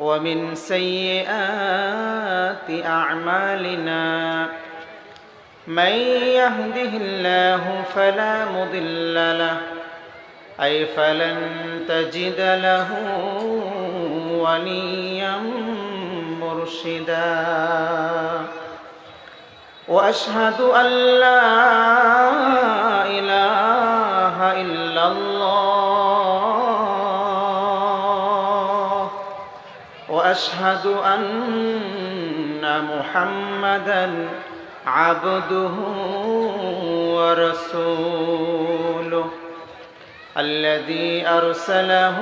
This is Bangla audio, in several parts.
ومن سيئات أعمالنا من يهده الله فلا مضل له أي فلن تجد له وليا مرشدا واشهد ان لا اله الا الله وأشهد أن محمدا عبده ورسوله الذي أرسله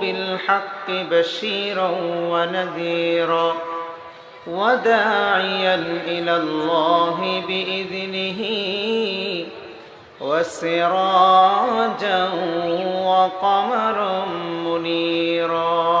بالحق بشيرا ونذيرا وداعيا إلى الله بإذنه وسراجا وقمرا منيرا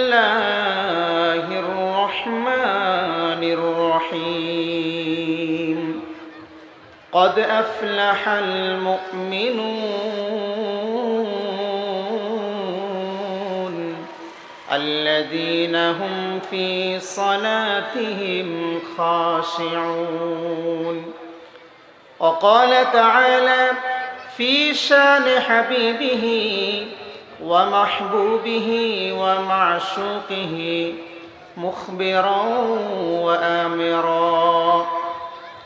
قد افلح المؤمنون الذين هم في صلاتهم خاشعون وقال تعالى في شان حبيبه ومحبوبه ومعشوقه مخبرا وامرا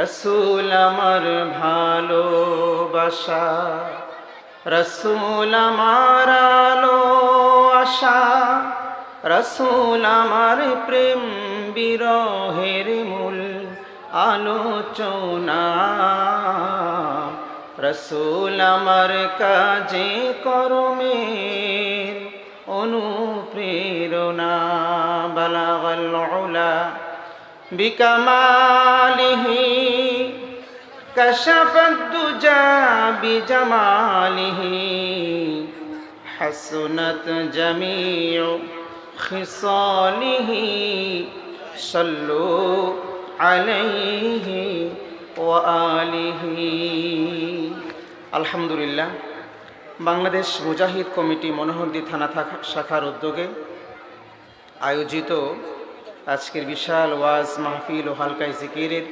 রসুল আমার ভালোবাসা, রসুল আমার আলো আশা, রসুল আমার প্রেম বিরহের মূল আলোচনা। রসুল আমার কাজে করমের অনুপ্রেরণা উলা بكماله كشف الدجى بجماله حسنت جميع خصاله صلوا عليه وآله আলহামদুলিল্লাহ বাংলাদেশ মুজাহিদ কমিটি মনোহরদি থানা থাকা- শাখার উদ্যোগে আয়োজিত আজকের বিশাল ওয়াজ মাহফিল ও হালকাই জিকিরের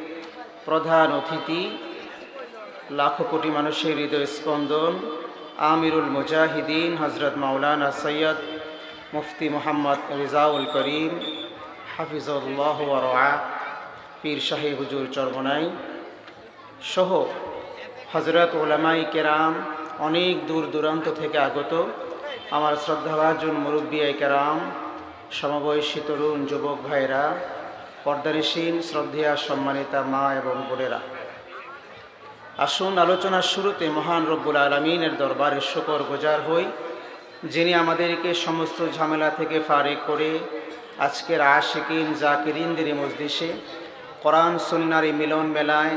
প্রধান অতিথি, লাখো কোটি মানুষের হৃদয় স্পন্দন, আমিরুল মুজাহিদিন হজরত মাওলানা সৈয়দ মুফতি মোহাম্মদ রিজাউল করিম হাফিজুল্লাহ পীর শাহী হুজুর চরমনাই সহ হজরত ওলামাই কেরাম অনেক দূর দূরান্ত থেকে আগত আমার শ্রদ্ধাভাজন মুরব্বিয়াই কেরাম সমবয়সী তরুণ যুবক ভাইরা পর্দারিসীন শ্রদ্ধেয়া সম্মানিতা মা এবং বোনেরা। আসুন আলোচনার শুরুতে মহান রব্বুল আলমিনের দরবারে শুকর গোজার হই, যিনি আমাদেরকে সমস্ত ঝামেলা থেকে ফারেক করে আজকের আশিকিন, জাকিরিনদের মজলিসে কোরআন, সুন্নার এই মিলন মেলায়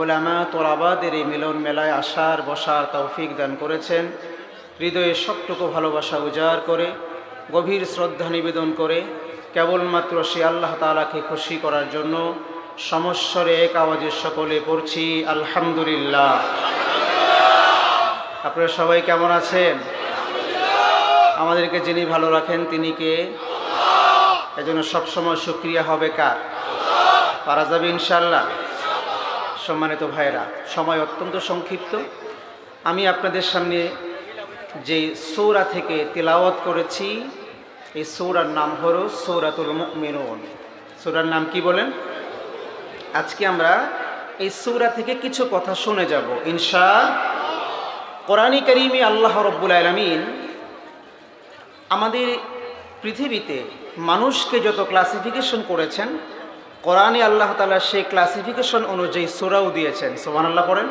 ওলামা তোলাবাদের এই মিলন মেলায় আসার, বসার তৌফিক দান করেছেন। হৃদয়ে সবটুকু ভালোবাসা উজাড় করে গভীর শ্রদ্ধা নিবেদন করে কেবলমাত্র সে আল্লাহ তালাকে খুশি করার জন্য সমস্বরে এক আওয়াজে সকলে পড়ছি, আলহামদুলিল্লাহ। আপনারা সবাই কেমন আছেন? আমাদেরকে যিনি ভালো রাখেন, তিনি কে? এজন্য সবসময় সুক্রিয়া হবে কার? পারা যাবে ইনশাল্লাহ সম্মানিত ভাইরা সময় অত্যন্ত সংক্ষিপ্ত। আমি আপনাদের সামনে যে সৌরা থেকে তেলাওয়াত করেছি এই সৌরার নাম হলো সৌরাতুল মুকমিনুন সৌরার নাম কি বলেন? আজকে আমরা এই সৌরা থেকে কিছু কথা শুনে যাব, ইনশা কোরআনী করিমে আল্লাহ রব্বুল আলমিন আমাদের পৃথিবীতে মানুষকে যত ক্লাসিফিকেশন করেছেন কোরআনে আল্লাহ তালা সেই ক্লাসিফিকেশন অনুযায়ী সোরাও দিয়েছেন। সোমান আল্লাহ করেন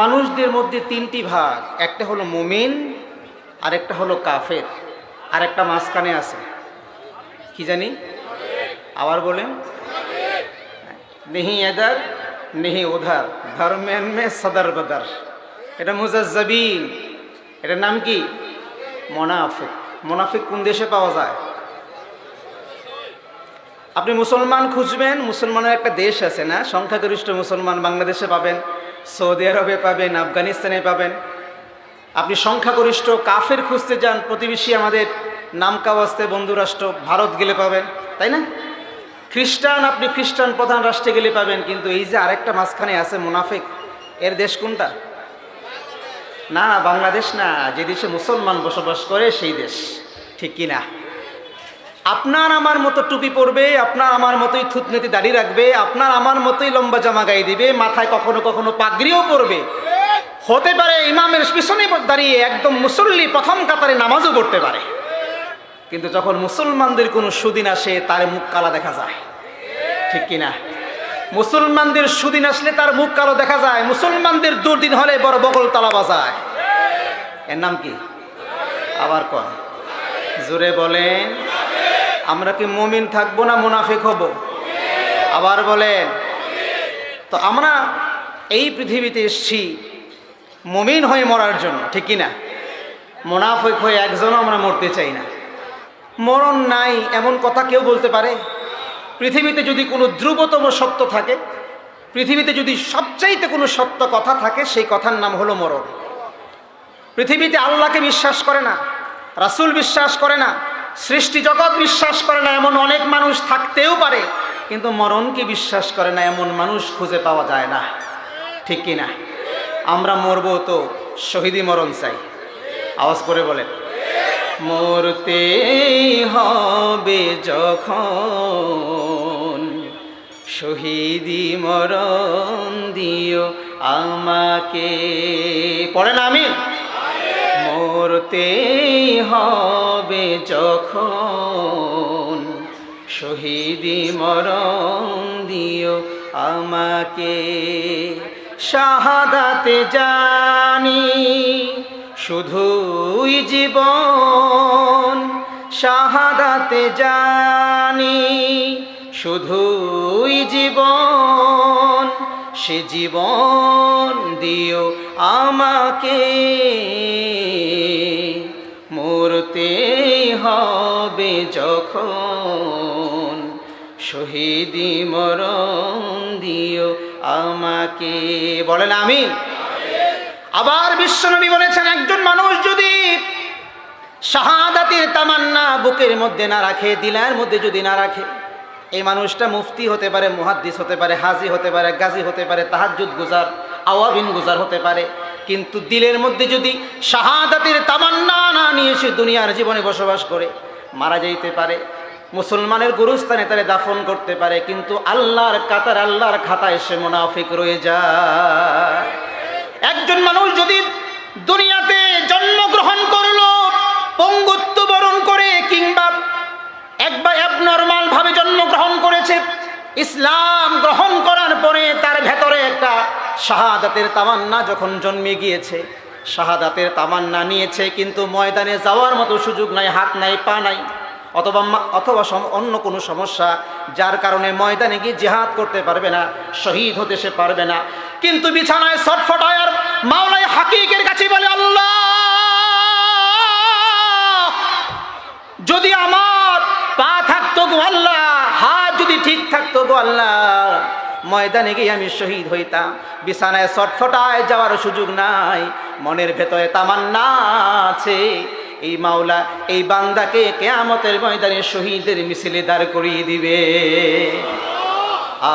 মানুষদের মধ্যে তিনটি ভাগ, একটা হলো মুমিন, আরেকটা হলো কাফের। আর একটা মাঝখানে আছে। কি জানি? আবার বলেন। নেহি এদার, নেহি উধার ধর্মেন মে সদর বদর এটা মুজাজ্জাবিন। এটার নাম কি? মোনাফিক। মোনাফিক কোন দেশে পাওয়া যায়? আপনি মুসলমান খুঁজবেন, মুসলমানের একটা দেশ আছে না? সংখ্যাগরিষ্ঠ মুসলমান বাংলাদেশে পাবেন, সৌদি আরবে পাবেন, আফগানিস্তানে পাবেন। আপনি সংখ্যাগরিষ্ঠ কাফের খুঁজতে যান, প্রতিবেশী আমাদের নামকাওয়াস্তে বন্ধুরাষ্ট্র ভারত গেলে পাবেন, তাই না? খ্রিস্টান, আপনি খ্রিস্টান প্রধান রাষ্ট্রে গেলে পাবেন, কিন্তু এই যে আরেকটা মাঝখানে আছে মুনাফিক, এর দেশ কোনটা? না, বাংলাদেশ না, যে দেশে মুসলমান বসবাস করে সেই দেশ, ঠিক কি না আপনার আমার মতো টুপি পরবে, আপনার আমার মতোই থুতনেতি দাঁড়িয়ে রাখবে, আপনার আমার মতোই লম্বা জামা গায়ে দিবে, মাথায় কখনো কখনো পাগড়িও পরবে। হতে পারে ইমামের পিছনে দাঁড়িয়ে একদম মুসল্লি প্রথম কাতারে নামাজও পড়তে পারে। কিন্তু যখন মুসলমানদের কোনো সুদিন আসে, তার মুখ কালা দেখা যায়। ঠিক কিনা? মুসলমানদের সুদিন আসলে তার মুখ কালো দেখা যায়। মুসলমানদের দুর্দিন হলে বড় বগল তালা বাজায়। এর নাম কি? আবার কন। জোরে বলেন। আমরা কি মমিন থাকব না মুনাফিক হব? আবার বলেন, তো আমরা এই পৃথিবীতে এসছি মমিন হয়ে মরার জন্য, ঠিক কি না? মোনাফিক হয়ে একজনও আমরা মরতে চাই না। মরণ নাই এমন কথা কেউ বলতে পারে? পৃথিবীতে যদি কোনো ধ্রুবতম সত্য থাকে, পৃথিবীতে যদি সবচাইতে কোনো সত্য কথা থাকে, সেই কথার নাম হলো মরণ। পৃথিবীতে আল্লাহকে বিশ্বাস করে না, রাসুল বিশ্বাস করে না সৃষ্টি জগৎ বিশ্বাস করে না, এমন অনেক মানুষ থাকতেও পারে, কিন্তু মরণকে বিশ্বাস করে না, এমন মানুষ খুঁজে পাওয়া যায় না। ঠিক কি না আমরা মরব তো শহীদি মরণ চাই। আওয়াজ করে বলে মরতে হবে যখন শহীদি মরণ দিও আমাকে। পড়ে না আমি মরতে হবে যখন। শহীদি মরণ দিও আমাকে, শাহাদাতে জানি শুধুই জীবন, শাহাদাতে জানি শুধুই জীবন। সে জীবন দিও আমাকে। মরতে হবে যখন, শহীদি মরণ দিও আমাকে। বলেন আমি আবার বিশ্বনবী বলেছেন, একজন মানুষ যদি শাহাদাতের তামান্না বুকের মধ্যে না রাখে, দিলার মধ্যে যদি না রাখে এই মানুষটা মুফতি হতে পারে, মুহাদ্দিস হতে পারে, হাজি হতে পারে, গাজী হতে পারে, তাহাজ্জুদ গুজার, আওয়াবিন গুজার হতে পারে। কিন্তু দিলের মধ্যে যদি শাহাদাতের তামান্না না নিয়ে সে দুনিয়ার জীবনে বসবাস করে, মারা যাইতে পারে, মুসলমানের গুরুস্থানে তারা দাফন করতে পারে, কিন্তু আল্লাহর কাতার, আল্লাহর খাতায় সে মুনাফিক রয়ে যায়। একজন মানুষ যদি দুনিয়াতে জন্মগ্রহণ করল, পঙ্গুত্ব বরণ করে, কিংবা একবার অ্যাবনর্মাল ভাবে জন্মগ্রহণ করেছে। ইসলাম গ্রহণ করার পরে তার ভেতরে একটা শাহাদাতের তামান্না যখন জন্মে গিয়েছে, শাহাদাতের তামান্না নিয়েছে, কিন্তু ময়দানে যাওয়ার মতো সুযোগ নাই, হাত নাই, পা নাই, অথবা অথবা অন্য কোনো সমস্যা যার কারণে ময়দানে গিয়ে জেহাদ করতে পারবে না, শহীদ হতে সে পারবে না। কিন্তু বিছানায় ছটফটায় আর মাওলাই হাকিকের কাছে বলে, আল্লাহ, যদি গো আল্লাহ, হাত যদি ঠিক থাকতো গো আল্লাহ, ময়দানে গিয়ে আমি শহীদ হইতাম। বিছানায় ছটফটায় যাওয়ার সুযোগ নাই, মনের ভেতরে তামান্না আছে। এই মাওলা, এই বান্দাকে কেয়ামতের ময়দানে শহীদের মিছিলে দাঁড় করিয়ে দিবে।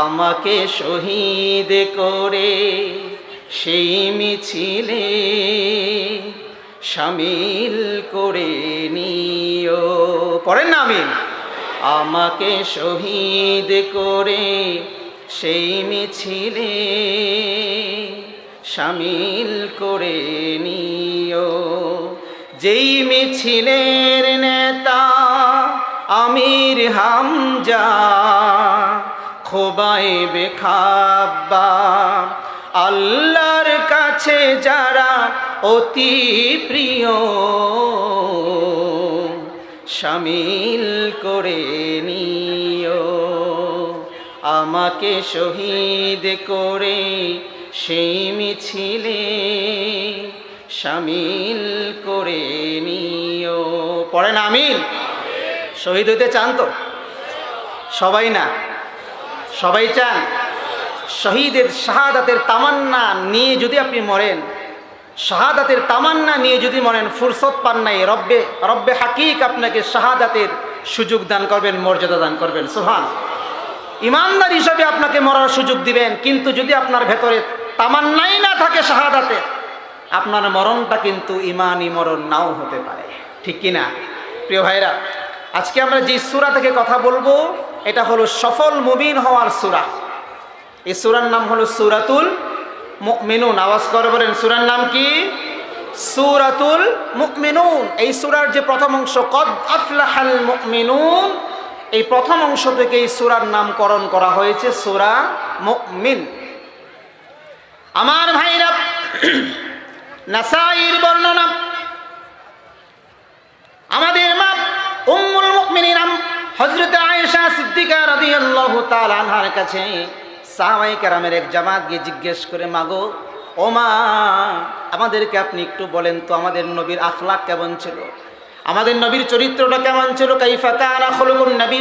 আমাকে শহীদ করে সেই মিছিলে সামিল করে নিও। পড়েন না আমি আমাকে শহীদ করে সেই মিছিলে সামিল করে নিও। যেই মিছিলের নেতা আমির হামজা খোবাই বেখাব্বা, আল্লাহর কাছে যারা অতি প্রিয় সামিল করে নিও। আমাকে শহীদ করে সেই মিছিলে সামিল করে নিও। পড়েন আমিন? শহীদ হইতে চান তো? সবাই না? সবাই চান? শহীদের শাহাদাতের তামান্না নিয়ে যদি আপনি মরেন শাহাদাতের তামান্না নিয়ে যদি মরেন ফুরসত পান নাই, রব্বে রব্বে হাকিক আপনাকে শাহাদাতের সুযোগ দান করবেন, মর্যাদা দান করবেন সোহান ইমানদার হিসাবে আপনাকে মরার সুযোগ দিবেন, কিন্তু যদি আপনার ভেতরে তামান্নাই না থাকে শাহাদাতে, আপনার মরণটা কিন্তু ইমানই মরণ নাও হতে পারে। ঠিক কি না প্রিয় ভাইরা, আজকে আমরা যে সুরা থেকে কথা বলব, এটা হলো সফল মুমিন হওয়ার সুরা। এই সুরার নাম হলো সুরাতুল মুমিনুন, আওয়াজ করে বলেন, সুরার নাম কি? সুরাতুল মুমিনুন। এই সুরার যে প্রথম অংশ, কদ আফলাহাল মুমিনুন, এই প্রথম অংশ থেকে এই সুরার নামকরণ করা হয়েছে সুরা মুমিন। আমার ভাইরা, নাসাইর বর্ণনা, আমাদের মা উম্মুল মুমিনিন, হযরত আয়েশা সিদ্দিকা রাদিয়াল্লাহু তাআলা আনহার কাছে সাহাবাই কেরামের এক জামাত গিয়ে জিজ্ঞেস করে, মাগো ও মা আমাদেরকে আপনি একটু বলেন তো, আমাদের নবীর আখলাক কেমন ছিল? আমাদের নবীর চরিত্রটা কেমন ছিল? কাইফা কানা খুলুকুন নবী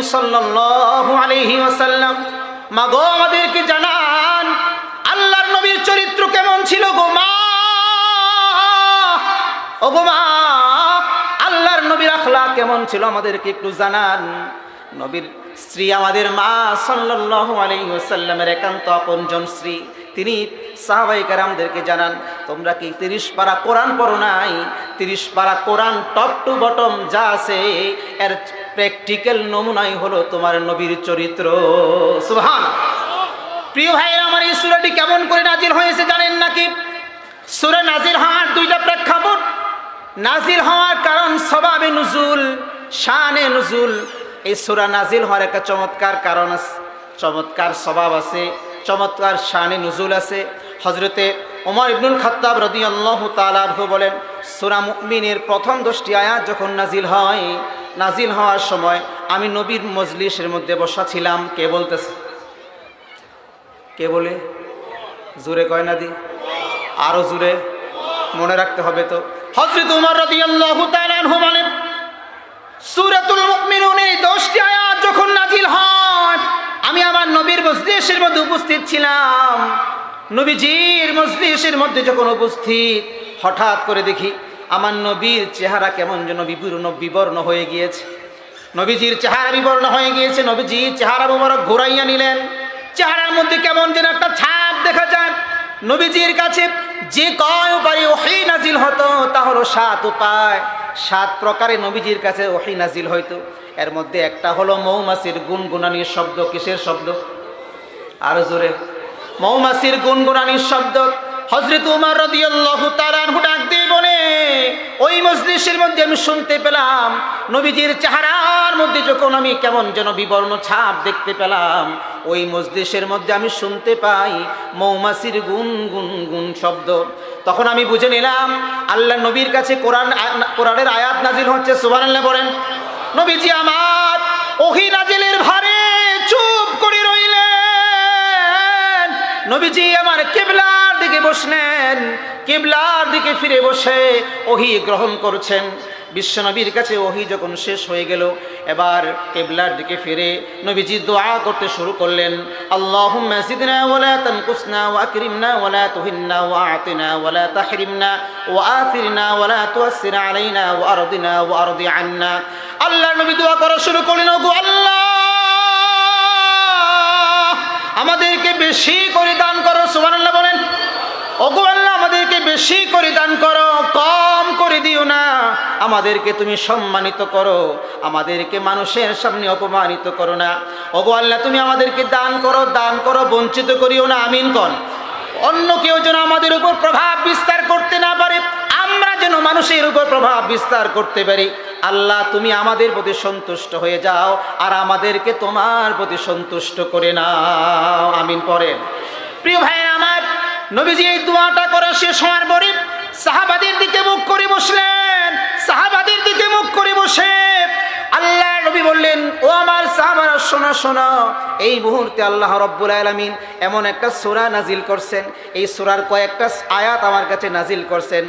মাগো, আমাদেরকে জানান, আল্লাহর নবীর চরিত্র কেমন ছিল গো মা? ও গো মা, আল্লাহর নবীর আখলা কেমন ছিল? আমাদেরকে একটু জানান। নবীর স্ত্রী আমাদের মা সাল্লাল্লাহু আলাইহি ওয়াসাল্লামের একান্ত আপনজন স্ত্রী। তিনি সাহাবাই কারামদেরকে জানান, তোমরা কি তিরিশ পারা কোরআন পড়ো নাই? তিরিশ পারা কোরআন টপ টু বটম যা আছে, এর প্র্যাকটিক্যাল নমুনাই হলো তোমার নবীর চরিত্র। সুহান প্রিয় ভাইয়ের, আমার এই সুরাটি কেমন করে নাজিল হয়েছে জানেন নাকি? সুরা নাজির হওয়ার দুইটা প্রেক্ষাপট। নাজির হওয়ার কারণ স্বভাবে নুজুল, শানে নুজুল এই সুরা নাজিল হওয়ার একটা চমৎকার কারণ আছে, চমৎকার স্বভাব আছে, চমৎকার শানে নজুল আছে। হজরতে ওমর ইবনুল খাত্তাব রদি আল্লাহ তালাহ বলেন, সুরা মুমিনের প্রথম দশটি আয়াত যখন নাজিল হয় নাজিল হওয়ার সময় আমি নবীর মজলিসের মধ্যে বসা ছিলাম। কে বলতেছে? কে বলে? জোরে কয় না দি? আরও জোরে মনে রাখতে হবে তো। হযরত উমর রাদিয়াল্লাহু তাআলা আনহু বলেন সূরাতুল মুমিনুনের 10টি আয়াত যখন নাজিল হয়, আমি আমার নবীর মজলিসের মধ্যে উপস্থিত ছিলাম। নবীজির মজলিসের মধ্যে যখন উপস্থিত, হঠাৎ করে দেখি আমার নবীর চেহারা কেমন যেন বিবর্ণ বিবর্ণ হয়ে গিয়েছে। নবীজির চেহারা বিবর্ণ হয়ে গিয়েছে নবীজি চেহারা মুবারক ঘুরাইয়া নিলেন। চেহারার মধ্যে কেমন যেন একটা ছাপ দেখা যায়। নবীজির কাছে যে কয় উপায় ওহি নাজিল হতো তা হলো সাত উপায়। সাত প্রকারে নবীজির কাছে ওহি নাজিল হইতো। এর মধ্যে একটা হলো মৌমাছির গুনগুনানির শব্দ। কিসের শব্দ? আরও জোরে। মৌমাছির গুনগুনানির শব্দ। হজরত উমর রাদিয়াল্লাহু আনহু ডাক দিয়ে বলে, ওই মজলিসের মধ্যে আমি শুনতে পেলাম, নবীজির চেহারার মধ্যে যখন আমি কেমন যেন বিবর্ণ ছাপ দেখতে পেলাম ওই মজলিসের মধ্যে আমি শুনতে পাই মৌমাছির গুন গুন গুন শব্দ। তখন আমি বুঝে নিলাম, আল্লাহ নবীর কাছে কোরআন কোরআনের আয়াত নাজিল হচ্ছে, সুবহানাল্লাহ বলেন, নবীজি আমার ওহি নাজিলের ভারে চুপ করে রইলেন। নবীজি আমার কেবলার দিকে বসলেন, কেবলার দিকে ফিরে বসে ওহি গ্রহণ করছেন। বিশ্বনবীর কাছে ওহি যখন শেষ হয়ে গেল, এবার কেবলার দিকে ফিরে নবীজি দোয়া করতে শুরু করলেন আল্লাহ নবী দোয়া করা শুরু করলেন আমাদেরকে বেশি করে দান করো সুবহানাল্লাহ বলেন ওগো আল্লাহ আমাদেরকে বেশি করে দান করো, কম করে দিও না। আমাদেরকে তুমি সম্মানিত করো, আমাদেরকে মানুষের সামনে অপমানিত করো না। ওগো আল্লাহ, তুমি আমাদেরকে দান করো দান করো, বঞ্চিত করিও না, আমিন কন। অন্য কেউ যেন আমাদের উপর প্রভাব বিস্তার করতে না পারে, আমরা যেন মানুষের উপর প্রভাব বিস্তার করতে পারি। আল্লাহ, তুমি আমাদের প্রতি সন্তুষ্ট হয়ে যাও, আর আমাদেরকে তোমার প্রতি সন্তুষ্ট করে নাও। আমিন পড়েন। প্রিয় ভাই আমার নবীজি এই দোয়াটা করা শেষ হওয়ার পরে সাহাবাদের দিকে মুখ করে বসলেন। সাহাবাদের দিকে মুখ করে বসে আল্লাহ নবী বললেন, ও আমার সাহাবারা, শোনো শোনো, এই মুহূর্তে আল্লাহ রব্বুল আলমিন এমন একটা সূরা নাজিল করছেন। এই সূরার কয়েকটা আয়াত আমার কাছে নাজিল করছেন।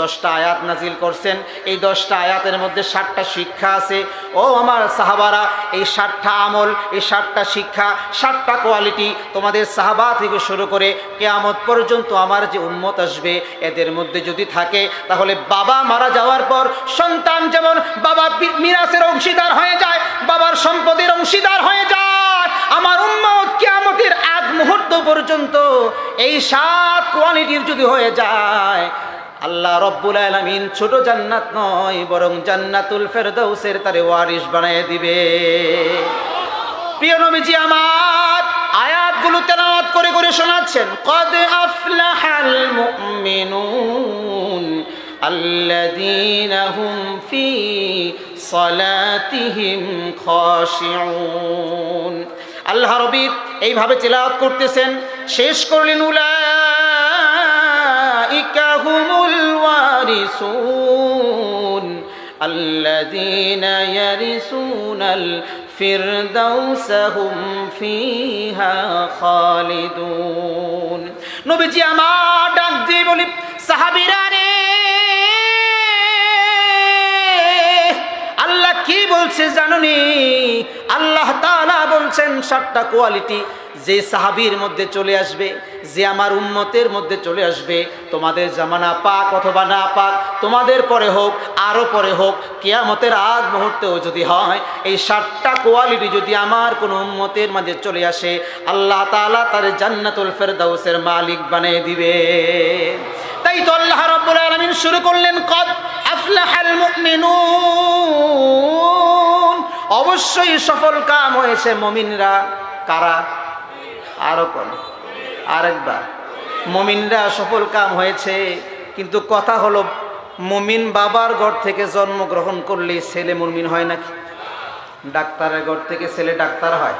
দশটা আয়াত নাজিল করছেন। এই দশটা আয়াতের মধ্যে ষাটটা শিক্ষা আছে। ও আমার সাহাবারা, এই ষাটটা আমল, এই ষাটটা শিক্ষা ষাটটা কোয়ালিটি তোমাদের সাহাবা থেকে শুরু করে কেয়ামত পর্যন্ত আমার যে উন্মত আসবে, এদের মধ্যে যদি থাকে, তাহলে বাবা মারা যাওয়ার পর সন্তান যেমন বাবা মিরাসের অংশীদার হয়ে যায়, বাবার সম্পদের অংশীদার হয়ে যায়। আমার উম্মত কেয়ামতের এক মুহূর্ত পর্যন্ত এই সাত কোয়ালিটির যদি হয়ে যায়, আল্লাহ রব্বুল আলমিন ছোট জান্নাত নয়, বরং জান্নাতুল ফেরদৌসের তারে ওয়ারিস বানিয়ে দিবে। প্রিয় নবীজি আমার, আয়াতগুলো তেলাওয়াত করে করে শোনাচ্ছেন, কদ আফলাহাল মুমিনুন আল্লাযীনা হুম ফী সালাতিহিম খাশিউন। আল্লাহ রবি এইভাবে তেলাওয়াত করতেছেন, শেষ করলেন, উলাইকা হুমুল ওয়ারিসুন, আল্লাযীনা ইয়ারিসুনাল ফিরদাউস হুম ফিহা খালিদুন। নবীজি আমার ডাক দিয়ে বলি, সাহাবীরা বলছে, জানুনি, আল্লাহ তাআলা বলছেন, সাতটা কোয়ালিটি যে সাহাবীর মধ্যে চলে আসবে, যে আমার উম্মতের মধ্যে চলে আসবে, তোমাদের জামানা পাক অথবা না পাক, তোমাদের পরে হোক আরও পরে হোক, কেয়ামতের আগ মুহূর্তেও যদি হয়, এই সাতটা কোয়ালিটি যদি আমার কোনো উম্মতের মাঝে চলে আসে, আল্লাহ তাআলা তার জান্নাতুল ফেরদাউসের মালিক বানিয়ে দিবে। তাই তো আল্লাহ রাব্বুল আলামিন শুরু করলেন, কদ আফলাহাল মুমিনুন। অবশ্যই সফল কাম হয়েছে মমিনরা। কারা? আরও কোন? আরেকবার। মমিনরা সফল কাম হয়েছে, কিন্তু কথা হলো, মমিন বাবার ঘর থেকে জন্মগ্রহণ করলে ছেলে মুমিন হয় নাকি? ডাক্তারের ঘর থেকে ছেলে ডাক্তার হয়।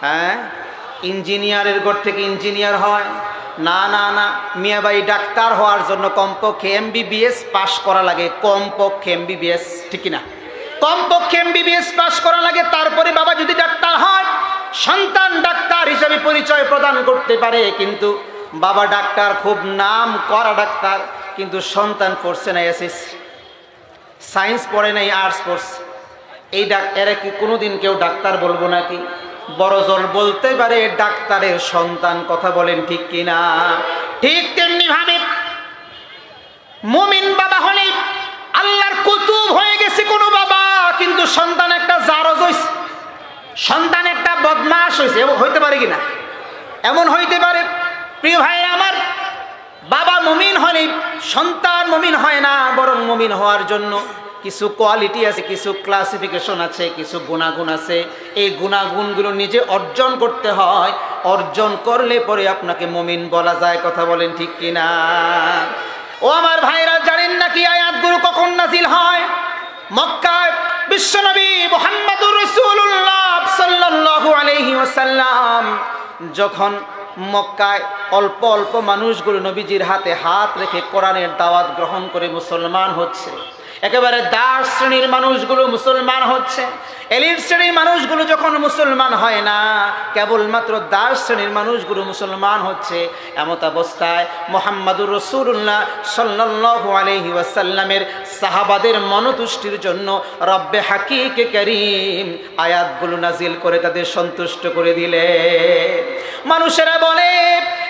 হ্যাঁ? ইঞ্জিনিয়ারের ঘর থেকে ইঞ্জিনিয়ার হয়। না না না মিয়াবাই ডাক্তার হওয়ার জন্য কমপক্ষে এমবিবিএস পাশ করা লাগে, কমপক্ষে এমবিবিএস ঠিক না কমপক্ষে এমবিবিএস পাশ করা লাগে, তারপরে বাবা যদি ডাক্তার হয়, সন্তান ডাক্তার হিসেবে পরিচয় প্রদান করতে পারে, কিন্তু বাবা ডাক্তার খুব নাম করা ডাক্তার, কিন্তু সন্তান পড়ছে না এসএসসি সায়েন্স পড়ে নাই আর্টস পড়ছে। এই ডাক, এরা কি কোনোদিন কেউ ডাক্তার বলব নাকি? বড় জোর বলতে পারে ডাক্তারের সন্তান, কথা বলেন ঠিক কিনা? ঠিক তেমনি ভাবে মুমিন বাবা হলে আল্লাহর কুতুব হয়ে গেছে কোনো বাবা, কিন্তু সন্তান একটা জারজ হয়েছে সন্তান একটা বদমাস হয়েছে হইতে পারে কিনা? এমন হইতে পারে। প্রিয় ভাই, আমার বাবা মুমিন হলে সন্তান মুমিন হয় না, বরং মুমিন হওয়ার জন্য কিছু কোয়ালিটি আছে, কিছু ক্লাসিফিকেশন আছে, কিছু গুণাগুণ আছে। এই গুণাগুণগুলো নিজে অর্জন করতে হয়। অর্জন করলে পরে আপনাকে মুমিন বলা যায়, কথা বলেন ঠিক কিনা? ও আমার ভাইরা, জানেন না কি আয়াতগুলো কখন নাজিল হয়? মক্কায় বিশ্বনবী মোহাম্মদুর রসুল্লাহ সাল্লাল্লাহু আলাইহি ওয়াসাল্লাম যখন মক্কায় অল্প অল্প মানুষগুলো নবীজির হাতে হাত রেখে কোরআনের দাওয়াত গ্রহণ করে মুসলমান হচ্ছে একেবারে দাস শ্রেণির মানুষগুলো মুসলমান হচ্ছে। এলিট শ্রেণির মানুষগুলো যখন মুসলমান হয় না, কেবলমাত্র দাস শ্রেণির মানুষগুলো মুসলমান হচ্ছে, এমত অবস্থায় মোহাম্মদুর রসুল্লাহ সাল্লাল্লাহু আলহি ওয়াসাল্লামের সাহাবাদের মনতুষ্টির জন্য রব্বে হাকিকে করিম আয়াতগুলো নাজিল করে তাদের সন্তুষ্ট করে দিলে। মানুষেরা বলে,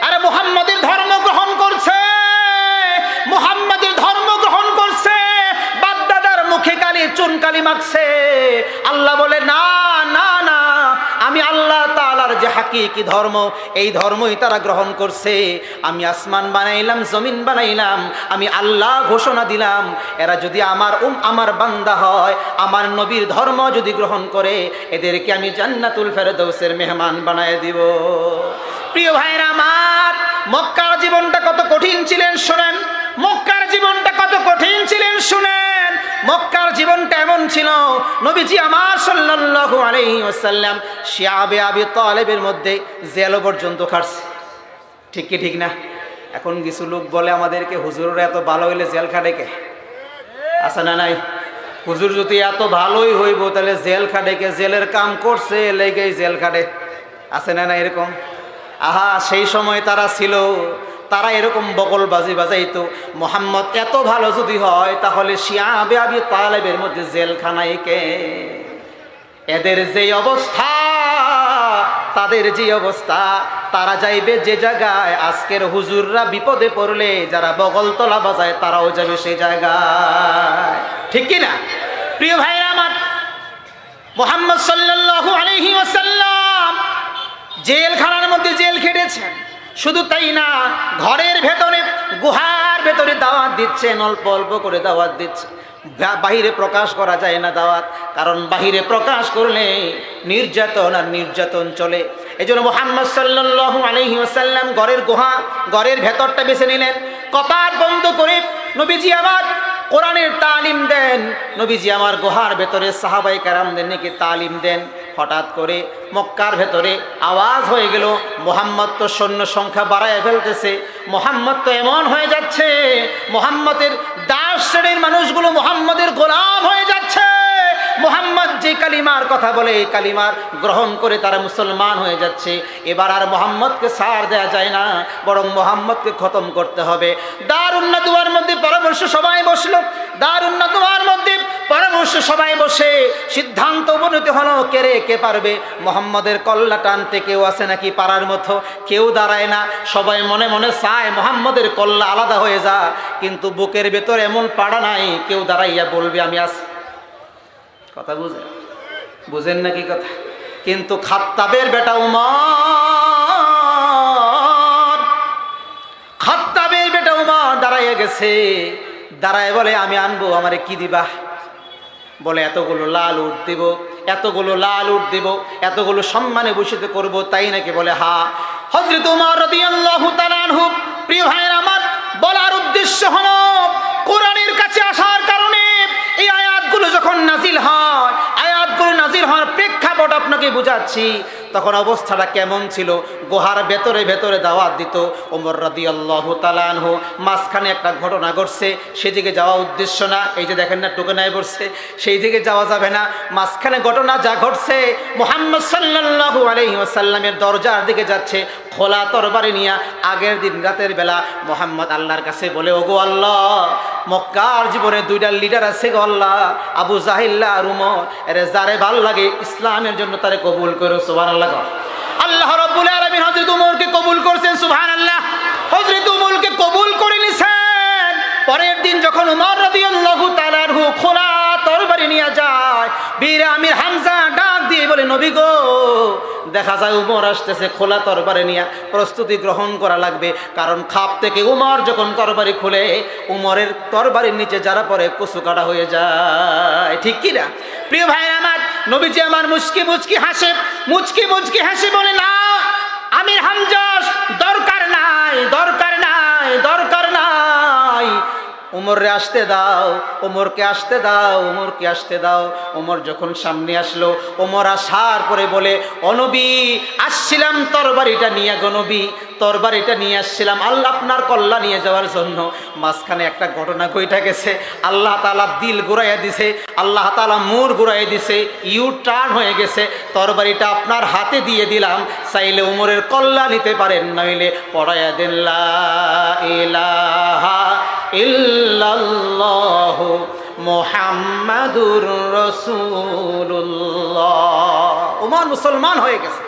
আরে মোহাম্মদের ধর্ম গ্রহণ করছে মোহাম্মদের মাখছে। আল্লাহ বলে, না না না, আমি আল্লাহ তালার যে হাকিকি ধর্ম, এই ধর্মই তারা গ্রহণ করছে। আমি আসমান বানাইলাম, জমিন বানাইলাম, আমি আল্লাহ ঘোষণা দিলাম। এরা যদি আমার উম, আমার বান্দা হয়, আমার নবীর ধর্ম যদি গ্রহণ করে, এদেরকে আমি জান্নাতুল ফেরদৌসের মেহমান বানায় দিব। প্রিয় ভাইরা আমার, মক্কার জীবনটা কত কঠিন ছিলেন, শোনেন। মক্কার জীবনটা কত কঠিন ছিলেন শুনেন। মক্কার জীবনটা এমন ছিল, নবীজি আমার সাল্লাল্লাহু আলাইহি ওয়াসাল্লাম শিয়াবে আবি তালেবের মধ্যে জেল পর্যন্ত খাটছে। ঠিক কি ঠিক না? এখন কিছু লোক বলে আমাদেরকে, হুজুররা এত ভালো হইলে জেল খাটে কে? আছে না নাই? হুজুর যদি এত ভালোই হইব, তাহলে জেল খাটে কে? জেলের কাম করছে, লেগেই জেল খাটে। আছে না না এরকম? আহা, সেই সময় তারা ছিল তারা এরকম বগলবাজি বাজাইতো। মোহাম্মদ, এত ভালো যদি হয়, তাহলে শিয়াবে আবি তালেবের মধ্যে জেলখানায় কে? এদের যে অবস্থা, তাদের যে অবস্থা, তারা যাইবে যে জায়গায়, আজকের হুজুররা বিপদে পড়লে, যারা বগলতলা বাজায়, তারাও যাবে সেই জায়গায়। ঠিক কি না? প্রিয় ভাইরা আমার, মোহাম্মদ সাল্লাল্লাহু আলাইহি ওয়াসাল্লাম জেলখানার মধ্যে জেল খেটেছেন। শুধু তাই না, ঘরের ভেতরে, গুহার ভেতরে দাওয়াত দিচ্ছেন অল্প অল্প করে দাওয়াত দিচ্ছে। বাহিরে প্রকাশ করা যায় না দাওয়াত, কারণ বাহিরে প্রকাশ করলে নির্যাতন আর নির্যাতন চলে। এই জন্য মোহাম্মদ সাল্লাল্লাহু আলাইহি ওয়াসাল্লাম ঘরের গুহা, ঘরের ভেতরটা বেছে নিলেন। কপাট বন্ধ করে নবীজি আমার কোরআনের তালিম দেন। নবীজি আমার গুহার ভেতরে সাহাবাই কারামদের নাকি তালিম দেন। হঠাৎ করে মক্কার ভেতরে আওয়াজ হয়ে গেল, মোহাম্মদ তো সৈন্য সংখ্যা বাড়ায় ফেলতেছে, মোহাম্মদ তো এমন হয়ে যাচ্ছে, মোহাম্মদের দাস শ্রেণির মানুষগুলো মোহাম্মদের গোলাম হয়ে যাচ্ছে। মোহাম্মদ যে কালিমার কথা বলে, এই কালিমার গ্রহণ করে তারা মুসলমান হয়ে যাচ্ছে। এবার আর মোহাম্মদকে সার দেওয়া যায় না, বরং মোহাম্মদকে খতম করতে হবে। দারুন্না দুয়ার মধ্যে পরামর্শ সবাই বসল। দুয়ার মধ্যে পরামর্শ সবাই বসে। সিদ্ধান্ত উপনীত হলো, কে রে, কে পারবে? মোহাম্মদের কল্লা টানতে কেউ আছে নাকি পারার মতো? কেউ দাঁড়ায় না। সবাই মনে মনে চায় মোহাম্মদের কল্লা আলাদা হয়ে যা। কিন্তু বুকের ভেতর এমন পাড়া নাই, কেউ দাঁড়াইয়া বলবে, আমি আস কথা বুঝেন বুঝেন নাকি কথা? কিন্তু খাত্তাবের বেটা উমর, খাত্তাবের বেটা উমর দাঁড়াইয়া গেছে। দাঁড়ায় বলে, আমি আনব, আমারে কি দিবা? বলে, এতগুলো লাল উঠ দিব, এতগুলো লাল উঠ দিব, এতগুলো সম্মানে ভূষিত করব। তাই নাকি বলে, হা। তাআলা আনহু, প্রিয় ভাইয়ের আমার বলার উদ্দেশ্য হলো, কোরআনের কাছে আসার কারণে এই আয়াতগুলো যখন নাজিল হয়, আয়াতগুলো নাজিল হওয়ার প্রেক্ষাপট আপনাকে বুঝাচ্ছি। তখন অবস্থাটা কেমন ছিল? গুহার ভেতরে ভেতরে দাওয়াত দিত। ওমর রাদি আল্লাহ তালানহ মাঝখানে একটা ঘটনা ঘটছে। সেদিকে যাওয়া উদ্দেশ্য না। এই যে দেখেন না, টোকেনায় পড়ছে সেই দিকে যাওয়া যাবে না। মাঝখানে ঘটনা যা ঘটছে, মোহাম্মদ সাল্লাল্লাহু আলাইহি ওয়াসাল্লামের দরজার দিকে যাচ্ছে, খোলা তরবারি নিয়ে আগের দিন রাতের বেলা মোহাম্মদ আল্লাহর কাছে বলে, ওগো আল্লাহ মক্কার জীবনে দুইটা লিডার আছে গো আল্লাহ। আবু জাহিল্লা আর উমর এরে যারে ভালো লাগে ইসলামের জন্য তারে কবুল করো সুবহান আল্লাহ আল্লাহ রব্বুল আলামিন হযরত উমরকে কবুল করছেন, সুবহানাল্লাহ। হযরত উমরকে কবুল করে নিছেন। পরের দিন যখন উমর রাদিয়াল্লাহু তাআলাহু খোলা তরবারি নিয়ে যায়, বীর আমির হামজা ডাক দিয়ে বলে, নবী গো দেখা যায় উমর আসতেছে খোলা তরবারি নিয়ে, প্রস্তুতি গ্রহণ করা লাগবে। কারণ খাপ থেকে উমর যখন তরবারি খুলে, উমরের তরবারির নিচে যারা পরে কুসু কাটা হয়ে যায়। ঠিক কি না? প্রিয় ভাই আমার, নবীজি আমার মুচকি মুচকি হাসে, মুচকি মুচকি হাসি বলে, না, আমির হামজাস দরকার নাই দরকার নাই, দরকার উমররে আসতে দাও, ওমরকে আসতে দাও, ওমরকে আসতে দাও। ওমর যখন সামনে আসলো, ওমর আসার পরে বলে অনবী আসছিলাম তরবারিটা নিয়ে গনবী তরবারিটা নিয়ে আসছিলাম। আল্লাহ আপনার কল্লা নিয়ে যাওয়ার জন্য। মাঝখানে একটা ঘটনা কইটা গেছে। আল্লাহ তালা দিল ঘুরাইয়া দিছে, আল্লাহ তালা মুর ঘুরাইয়া দিছে ইউ টার্ন হয়ে গেছে। তরবারিটা আপনার হাতে দিয়ে দিলাম, চাইলে উমরের কল্লা নিতে পারেন, নইলে পড়াইয়া দেন, লা ইলাহা ইল্লাল্লাহ মোহাম্মদুর রসুল্লাহ ওমান মুসলমান হয়ে গেছে।